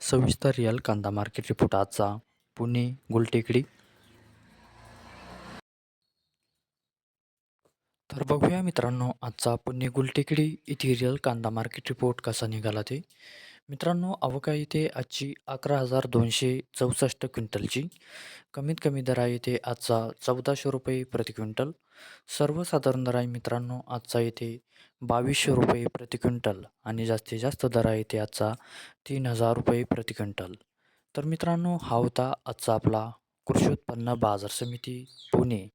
सविस्तर रिअल कांदा market report आजचा. पुणे गुलटेकडी. तर बघूया मित्रांनो आजचा पुणे गुलटेकडी इथे रिअल कांदा मार्केट रिपोर्ट कसा निघाला ते. मित्रांनो अवका इथे आजची अकरा हजार दोनशे चौसष्ट क्विंटलची. कमीत कमी दर आहे इथे आजचा चौदाशे रुपये प्रति क्विंटल. सर्वसाधारण दर आहे मित्रांनो आजचा इथे बावीसशे रुपये प्रति क्विंटल आणि जास्तीत जास्त दर आहे इथे आजचा तीन हजार रुपये प्रति क्विंटल. तर मित्रांनो हा होता आजचा आपला कृषी उत्पन्न बाजार समिती पुणे.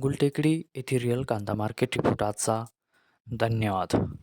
गुलटेकडी येथे रिअल कांदा मार्केट रिपोर्ट आजचा. धन्यवाद.